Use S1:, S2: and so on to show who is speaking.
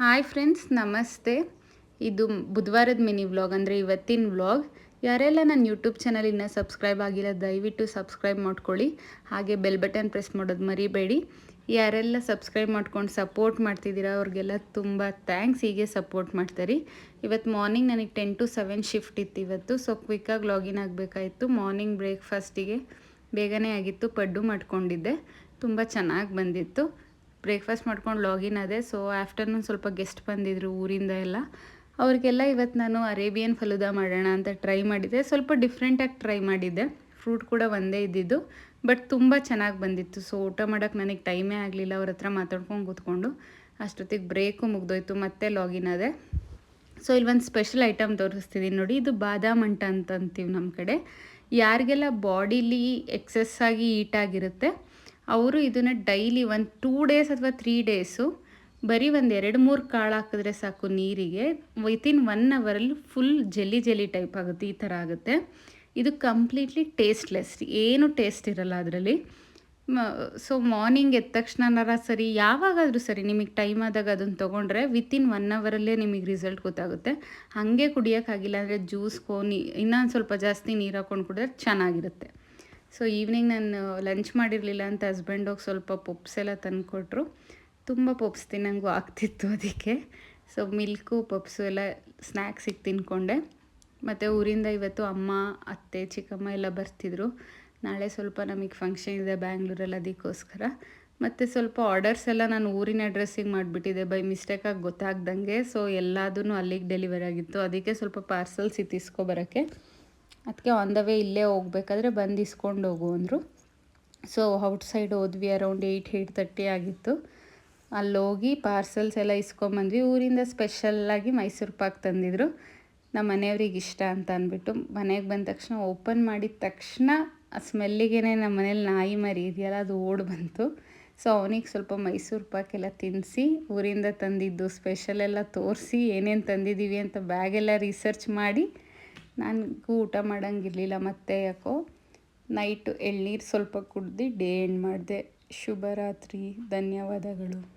S1: Hi friends, ನಮಸ್ತೆ. ಇದು ಬುಧವಾರದ mini vlog ಅಂದರೆ ಇವತ್ತಿನ ವ್ಲಾಗ್. ಯಾರೆಲ್ಲ ನನ್ನ ಯೂಟ್ಯೂಬ್ ಚಾನಲ್ ಇನ್ನೂ ಸಬ್ಸ್ಕ್ರೈಬ್ ಆಗಿಲ್ಲ, ದಯವಿಟ್ಟು ಸಬ್ಸ್ಕ್ರೈಬ್ ಮಾಡ್ಕೊಳ್ಳಿ. ಹಾಗೆ ಬೆಲ್ ಬಟನ್ ಪ್ರೆಸ್ ಮಾಡೋದು ಮರಿಬೇಡಿ. ಯಾರೆಲ್ಲ ಸಬ್ಸ್ಕ್ರೈಬ್ ಮಾಡ್ಕೊಂಡು ಸಪೋರ್ಟ್ ಮಾಡ್ತಿದ್ದೀರಾ, ಅವ್ರಿಗೆಲ್ಲ ತುಂಬ ಥ್ಯಾಂಕ್ಸ್. ಹೀಗೆ ಸಪೋರ್ಟ್ ಮಾಡ್ತಾರೆ. ಇವತ್ತು ಮಾರ್ನಿಂಗ್ ನನಗೆ ಟೆನ್ ಟು ಸೆವೆನ್ ಶಿಫ್ಟ್ ಇತ್ತು ಇವತ್ತು, ಸೊ ಕ್ವಿಕ್ಕಾಗಿ ಲಾಗಿನ್ ಆಗಬೇಕಾಯಿತು. ಮಾರ್ನಿಂಗ್ ಬ್ರೇಕ್ಫಾಸ್ಟಿಗೆ ಬೇಗನೆ ಆಗಿತ್ತು, ಪಡ್ಡು ಮಾಡ್ಕೊಂಡಿದ್ದೆ. ತುಂಬ ಚೆನ್ನಾಗಿ ಬಂದಿತ್ತು. ಬ್ರೇಕ್ಫಾಸ್ಟ್ ಮಾಡ್ಕೊಂಡು ಲಾಗಿನ್ ಅದೇ ಸೊ ಆಫ್ಟರ್ನೂನ್ ಸ್ವಲ್ಪ ಗೆಸ್ಟ್ ಬಂದಿದ್ರು ಊರಿಂದ ಎಲ್ಲ. ಅವ್ರಿಗೆಲ್ಲ ಇವತ್ತು ನಾನು ಅರೇಬಿಯನ್ ಫಲೂದಾ ಮಾಡೋಣ ಅಂತ ಟ್ರೈ ಮಾಡಿದ್ದೆ ಸ್ವಲ್ಪ ಡಿಫ್ರೆಂಟಾಗಿ ಟ್ರೈ ಮಾಡಿದ್ದೆ. ಫ್ರೂಟ್ ಕೂಡ ಒಂದೇ ಇದ್ದಿದ್ದು. ಬಟ್ ತುಂಬ ಚೆನ್ನಾಗಿ ಬಂದಿತ್ತು. ಸೊ ಊಟ ಮಾಡೋಕ್ಕೆ ನನಗೆ ಟೈಮೇ ಆಗಲಿಲ್ಲ. ಅವ್ರ ಹತ್ರ ಮಾತಾಡ್ಕೊಂಡು ಕೂತ್ಕೊಂಡು ಅಷ್ಟೊತ್ತಿಗೆ ಬ್ರೇಕು ಮುಗ್ದೋಯ್ತು. ಮತ್ತೆ ಲಾಗಿನ್ ಅದೇ ಸೊ ಇಲ್ಲಿ ಒಂದು ಸ್ಪೆಷಲ್ ಐಟಮ್ ತೋರಿಸ್ತಿದ್ದೀನಿ ನೋಡಿ. ಇದು ಬಾದಾಮ್ ಅಂಟ ಅಂತ ಅಂತೀವಿ ನಮ್ಮ ಕಡೆ. ಯಾರಿಗೆಲ್ಲ ಬಾಡಿಲಿ ಎಕ್ಸೆಸ್ ಆಗಿ ಈಟ್ ಆಗಿರುತ್ತೆ ಅವರು ಇದನ್ನು ಡೈಲಿ ಒಂದು ಟೂ ಡೇಸ್ ಅಥವಾ ತ್ರೀ ಡೇಸು ಬರೀ ಒಂದು ಎರಡು ಮೂರು ಕಾಳು ಹಾಕಿದ್ರೆ ಸಾಕು ನೀರಿಗೆ. ವಿತಿನ್ ಒನ್ ಅವರಲ್ಲಿ ಫುಲ್ ಜೆಲ್ಲಿ ಜೆಲ್ಲಿ ಟೈಪ್ ಆಗುತ್ತೆ, ಈ ಥರ ಆಗುತ್ತೆ. ಇದು ಕಂಪ್ಲೀಟ್ಲಿ ಟೇಸ್ಟ್ಲೆಸ್ ಏನು ಟೇಸ್ಟ್ ಇರಲ್ಲ ಅದರಲ್ಲಿ. ಸೊ ಮಾರ್ನಿಂಗ್ ಎದ್ದ ತಕ್ಷಣನಾರ ಸರಿ, ಯಾವಾಗಾದರೂ ಸರಿ ನಿಮಗೆ ಟೈಮ್ ಆದಾಗ ಅದನ್ನು ತೊಗೊಂಡ್ರೆ ವಿತಿನ್ ಒನ್ ಅವರಲ್ಲೇ ನಿಮಗೆ ರಿಸಲ್ಟ್ ಗೊತ್ತಾಗುತ್ತೆ. ಹಾಗೆ ಕುಡಿಯೋಕ್ಕಾಗಿಲ್ಲ ಅಂದರೆ ಜ್ಯೂಸ್ಗೋ ನೀ ಇನ್ನೊಂದು ಸ್ವಲ್ಪ ಜಾಸ್ತಿ ನೀರು ಹಾಕ್ಕೊಂಡು ಕುಡಿದ್ರೆ ಚೆನ್ನಾಗಿರುತ್ತೆ. ಸೊ ಈವ್ನಿಂಗ್ ನಾನು ಲಂಚ್ ಮಾಡಿರಲಿಲ್ಲ ಅಂತ ಹಸ್ಬೆಂಡ್ ಹೋಗಿ ಸ್ವಲ್ಪ ಪಪ್ಸ್ ಎಲ್ಲ ತಂದುಕೊಟ್ರು. ತುಂಬ ಪಪ್ಸ್ ತಿನ್ನಂಗೂ ಆಗ್ತಿತ್ತು ಅದಕ್ಕೆ. ಸೊ ಮಿಲ್ಕು ಪಪ್ಸು ಎಲ್ಲ ಸ್ನ್ಯಾಕ್ಸಿಗೆ ತಿನ್ಕೊಂಡೆ. ಮತ್ತು ಊರಿಂದ ಇವತ್ತು ಅಮ್ಮ, ಅತ್ತೆ, ಚಿಕ್ಕಮ್ಮ ಎಲ್ಲ ಬರ್ತಿದ್ರು. ನಾಳೆ ಸ್ವಲ್ಪ ನಮಗೆ ಫಂಕ್ಷನ್ ಇದೆ ಬ್ಯಾಂಗ್ಳೂರಲ್ಲಿ ಅದಕ್ಕೋಸ್ಕರ. ಮತ್ತು ಸ್ವಲ್ಪ ಆರ್ಡರ್ಸ್ ಎಲ್ಲ ನಾನು ಊರಿನ ಅಡ್ರೆಸ್ಸಿಗೆ ಮಾಡಿಬಿಟ್ಟಿದ್ದೆ. ಬೈ ಮಿಸ್ಟೇಕಾಗಿ ಗೊತ್ತಾಗ್ದಂಗೆ. ಸೊ ಎಲ್ಲದೂ ಅಲ್ಲಿಗೆ ಡೆಲಿವರಿ ಆಗಿತ್ತು. ಅದಕ್ಕೆ ಸ್ವಲ್ಪ ಪಾರ್ಸಲ್ಸ್ ಇತ್ತಿಸ್ಕೊಬರೋಕ್ಕೆ ಅದಕ್ಕೆ ಆನ್ ದ ವೇ ಇಲ್ಲೇ ಹೋಗ್ಬೇಕಾದ್ರೆ ಬಂದು ಇಸ್ಕೊಂಡು ಹೋಗು ಅಂದರು. ಸೊ ಔಟ್ ಸೈಡ್ ಹೋದ್ವಿ ಅರೌಂಡ್ ಏಯ್ಟ್ ಏಯ್ಟ್ ತರ್ಟಿ ಆಗಿತ್ತು. ಅಲ್ಲಿ ಹೋಗಿ ಪಾರ್ಸಲ್ಸ್ ಎಲ್ಲ ಇಸ್ಕೊಂಬಂದ್ವಿ ಊರಿಂದ ಸ್ಪೆಷಲ್ಲಾಗಿ ಮೈಸೂರು ಪಾಕ್ ತಂದಿದ್ರು. ನಮ್ಮ ಮನೆಯವ್ರಿಗೆ ಇಷ್ಟ ಅಂತ ಅಂದ್ಬಿಟ್ಟು ಮನೆಗೆ ಬಂದ ತಕ್ಷಣ ಓಪನ್ ಮಾಡಿದ ತಕ್ಷಣ ಆ ಸ್ಮೆಲ್ಲಿಗೆ ನಮ್ಮ ಮನೇಲಿ ನಾಯಿ ಮರಿ ಇದೆಯಲ್ಲ, ಅದು ಓಡ್ ಬಂತು. ಸೊ ಅವನಿಗೆ ಸ್ವಲ್ಪ ಮೈಸೂರು ಪಾಕ್ ಎಲ್ಲ ತಿನ್ನಿಸಿ ಊರಿಂದ ತಂದಿದ್ದು ಸ್ಪೆಷಲ್ ಎಲ್ಲ ತೋರಿಸಿ ಏನೇನು ತಂದಿದ್ದೀವಿ ಅಂತ ಬ್ಯಾಗೆಲ್ಲ ರಿಸರ್ಚ್ ಮಾಡಿ ನನಗೂ ಊಟ ಮಾಡೋಂಗಿರಲಿಲ್ಲ ಮತ್ತೆ ಯಾಕೋ ನೈಟು ಎಳ್ನೀರು ಸ್ವಲ್ಪ ಕುಡ್ದು ಡೇ ಎಂಡ್ ಮಾಡಿದೆ. ಶುಭರಾತ್ರಿ ಧನ್ಯವಾದಗಳು.